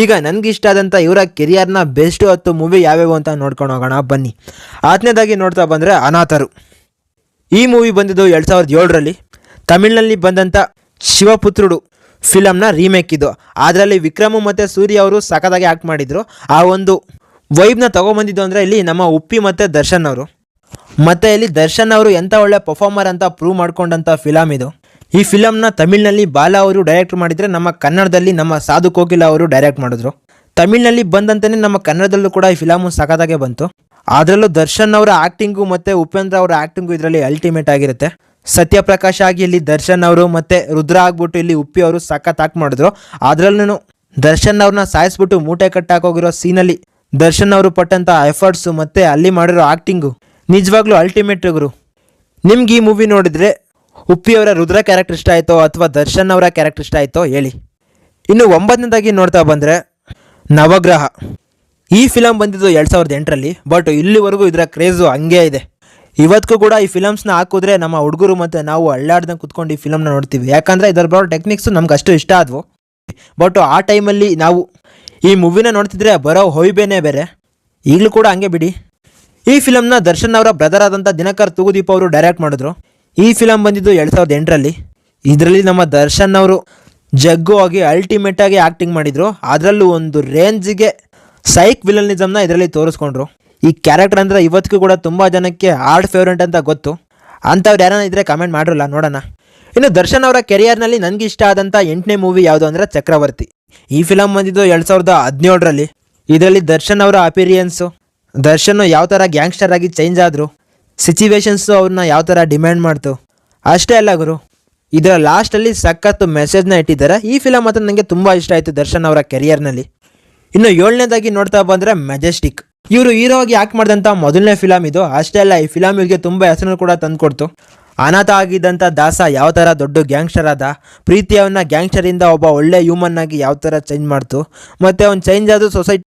ಈಗ ನನಗಿಷ್ಟ ಆದಂಥ ಇವರ ಕೆರಿಯರ್ನ ಬೆಸ್ಟ್ ಹತ್ತು ಮೂವಿ ಯಾವ್ಯಾವು ಅಂತ ನೋಡ್ಕೊಂಡು ಹೋಗೋಣ, ಬನ್ನಿ. ಆತ್ನೇದಾಗಿ ನೋಡ್ತಾ ಬಂದರೆ ಅನಾಥರು. ಈ ಮೂವಿ ಬಂದಿದ್ದು ಎರಡು ಸಾವಿರದ ಏಳರಲ್ಲಿ. ತಮಿಳಿನಲ್ಲಿ ಬಂದಂಥ ಶಿವಪುತ್ರುಡು ಫಿಲಮ್ನ ರೀಮೇಕ್ ಇದು. ಅದರಲ್ಲಿ ವಿಕ್ರಮ್ ಮತ್ತು ಸೂರ್ಯ ಅವರು ಸಖತ್ತಾಗಿ ಆ್ಯಕ್ಟ್ ಮಾಡಿದರು. ಆ ಒಂದು ವೈಬ್ನ ತೊಗೊಂಬಂದಿದ್ದು ಅಂದರೆ ಇಲ್ಲಿ ನಮ್ಮ ಉಪ್ಪಿ ಮತ್ತು ದರ್ಶನ್ ಅವರು. ಮತ್ತು ಇಲ್ಲಿ ದರ್ಶನ್ ಅವರು ಎಂಥ ಒಳ್ಳೆ ಪರ್ಫಾರ್ಮರ್ ಅಂತ ಪ್ರೂವ್ ಮಾಡ್ಕೊಂಡಂಥ ಫಿಲಮ್ ಇದು. ಈ ಫಿಲಮ್ನ ತಮಿಳಿನಲ್ಲಿ ಬಾಲ ಅವರು ಡೈರೆಕ್ಟ್ ಮಾಡಿದರೆ ನಮ್ಮ ಕನ್ನಡದಲ್ಲಿ ನಮ್ಮ ಸಾಧು ಕೋಕಿಲ ಅವರು ಡೈರೆಕ್ಟ್ ಮಾಡಿದ್ರು. ತಮಿಳಿನಲ್ಲಿ ಬಂದಂತೆಯೇ ನಮ್ಮ ಕನ್ನಡದಲ್ಲೂ ಕೂಡ ಈ ಫಿಲಮು ಸಖತ್ತಾಗೆ ಬಂತು. ಅದರಲ್ಲೂ ದರ್ಶನ್ ಅವರ ಆ್ಯಕ್ಟಿಂಗು ಮತ್ತು ಉಪೇಂದ್ರ ಅವರ ಆ್ಯಕ್ಟಿಂಗು ಇದರಲ್ಲಿ ಅಲ್ಟಿಮೇಟ್ ಆಗಿರುತ್ತೆ. ಸತ್ಯಪ್ರಕಾಶ್ ಆಗಿ ಇಲ್ಲಿ ದರ್ಶನ್ ಅವರು ಮತ್ತು ರುದ್ರ ಆಗ್ಬಿಟ್ಟು ಇಲ್ಲಿ ಉಪ್ಪಿ ಅವರು ಸಖತ್ ಆಕ್ಟ್ ಮಾಡಿದ್ರು. ಅದರಲ್ಲೂ ದರ್ಶನ್ ಅವ್ರನ್ನ ಸಾಯಿಸ್ಬಿಟ್ಟು ಮೂಟೆ ಕಟ್ಟಾಕೋಗಿರೋ ಸೀನಲ್ಲಿ ದರ್ಶನ್ ಅವರು ಪಟ್ಟಂಥ ಎಫರ್ಟ್ಸು ಮತ್ತು ಅಲ್ಲಿ ಮಾಡಿರೋ ಆ್ಯಕ್ಟಿಂಗು ನಿಜವಾಗ್ಲೂ ಅಲ್ಟಿಮೇಟ್ ಗುರು. ನಿಮ್ಗೆ ಈ ಮೂವಿ ನೋಡಿದರೆ ಉಪ್ಪಿ ಅವರ ರುದ್ರ ಕ್ಯಾರೆಕ್ಟರ್ ಇಷ್ಟ ಆಯಿತೋ ಅಥವಾ ದರ್ಶನ್ ಅವರ ಕ್ಯಾರೆಕ್ಟರ್ ಇಷ್ಟ ಆಯಿತೋ ಹೇಳಿ. ಇನ್ನು ಒಂಬತ್ತನೇದಾಗಿ ನೋಡ್ತಾ ಬಂದರೆ ನವಗ್ರಹ. ಈ ಫಿಲಮ್ ಬಂದಿದ್ದು ಎರಡು ಸಾವಿರದ ಎಂಟರಲ್ಲಿ ಬಟ್ ಇಲ್ಲಿವರೆಗೂ ಇದರ ಕ್ರೇಜು ಹಂಗೆ ಇದೆ. ಇವತ್ತಿಗೂ ಕೂಡ ಈ ಫಿಲಮ್ಸ್ನ ಹಾಕಿದ್ರೆ ನಮ್ಮ ಹುಡುಗರು ಮತ್ತು ನಾವು ಅಳ್ಳಾಡ್ದಂಗೆ ಕುತ್ಕೊಂಡು ಈ ಫಿಲಮ್ನ ನೋಡ್ತೀವಿ. ಯಾಕಂದರೆ ಇದರ ಬರೋ ಟೆಕ್ನಿಕ್ಸು ನಮ್ಗೆ ಅಷ್ಟು ಇಷ್ಟ ಆದವು. ಬಟ್ ಆ ಟೈಮಲ್ಲಿ ನಾವು ಈ ಮೂವಿನ ನೋಡ್ತಿದ್ರೆ ಬರೋ ಹೊಯ್ಬೇನೇ ಬೇರೆ. ಈಗಲೂ ಕೂಡ ಹಂಗೆ ಬಿಡಿ. ಈ ಫಿಲಮ್ನ ದರ್ಶನ್ ಅವರ ಬ್ರದರ್ ಆದಂಥ ದಿನಕರ್ ತೂಗುದೀಪ್ ಅವರು ಡೈರೆಕ್ಟ್ ಮಾಡಿದ್ರು. ಈ ಫಿಲಮ್ ಬಂದಿದ್ದು ಎರಡು ಸಾವಿರದ ಎಂಟರಲ್ಲಿ. ಇದರಲ್ಲಿ ನಮ್ಮ ದರ್ಶನ್ ಅವರು ಜಗ್ಗು ಆಗಿ ಅಲ್ಟಿಮೇಟ್ ಆಗಿ ಆಕ್ಟಿಂಗ್ ಮಾಡಿದ್ರು. ಅದರಲ್ಲೂ ಒಂದು ರೇಂಜಿಗೆ ಸೈಕ್ ವಿಲನಿಸಮ್ನ ಇದರಲ್ಲಿ ತೋರಿಸ್ಕೊಂಡ್ರು. ಈ ಕ್ಯಾರೆಕ್ಟರ್ ಅಂದ್ರೆ ಇವತ್ತಿಗೂ ಕೂಡ ತುಂಬ ಜನಕ್ಕೆ ಹಾರ್ಡ್ ಫೇವ್ರೆಟ್ ಅಂತ ಗೊತ್ತು. ಅಂಥವ್ರು ಯಾರನ್ನ ಇದ್ರೆ ಕಮೆಂಟ್ ಮಾಡಿರಲ್ಲ, ನೋಡೋಣ. ಇನ್ನು ದರ್ಶನ್ ಅವರ ಕೆರಿಯರ್ನಲ್ಲಿ ನನಗೆ ಇಷ್ಟ ಆದಂಥ ಎಂಟನೇ ಮೂವಿ ಯಾವುದು ಅಂದರೆ ಚಕ್ರವರ್ತಿ. ಈ ಫಿಲಮ್ ಬಂದಿದ್ದು ಎರಡು ಸಾವಿರದ ಹದಿನೇಳರಲ್ಲಿ. ಇದರಲ್ಲಿ ದರ್ಶನ್ ಅವರ ಅಪೀರಿಯನ್ಸು ದರ್ಶನ್ ಯಾವ ಥರ ಗ್ಯಾಂಗ್ಸ್ಟರ್ ಆಗಿ ಚೇಂಜ್ ಆದರು ಸಿಚುವೇಶನ್ಸು ಅವ್ರನ್ನ ಯಾವ ಥರ ಡಿಮ್ಯಾಂಡ್ ಮಾಡ್ತು? ಅಷ್ಟೇ ಅಲ್ಲ ಗುರು. ಇದರ ಲಾಸ್ಟಲ್ಲಿ ಸಖತ್ತು ಮೆಸೇಜ್ನ ಇಟ್ಟಿದ್ದಾರೆ. ಈ ಫಿಲಮ್ ಮಾತ್ರ ನನಗೆ ತುಂಬ ಇಷ್ಟ ಆಯಿತು ದರ್ಶನ್ ಅವರ ಕೆರಿಯರ್ನಲ್ಲಿ ಇನ್ನು ಏಳನೇದಾಗಿ ನೋಡ್ತಾ ಬಂದರೆ ಮೆಜೆಸ್ಟಿಕ್ ಇವರು ಹೀರೋ ಆಗಿ ಮಾಡಿದಂಥ ಮೊದಲನೇ ಫಿಲಮ್ ಇದು. ಅಷ್ಟೇ ಅಲ್ಲ, ಈ ಫಿಲಮ್ ಇವರಿಗೆ ತುಂಬ ಹೆಸರು ಕೂಡ ತಂದುಕೊಡ್ತು. ಅನಾಥ ಆಗಿದ್ದಂಥ ದಾಸ ಯಾವ ಥರ ದೊಡ್ಡ ಗ್ಯಾಂಗ್ಸ್ಟರ್ ಆದ? ಪ್ರೀತಿಯವನ್ನ ಗ್ಯಾಂಗ್ಸ್ಟರಿಂದ ಒಬ್ಬ ಒಳ್ಳೆ ಹ್ಯೂಮನ್ ಆಗಿ ಯಾವ ಥರ ಚೇಂಜ್ ಮಾಡ್ತು? ಮತ್ತು ಅವ್ನು ಚೇಂಜ್ ಆದರೂ ಸೊಸೈಟಿ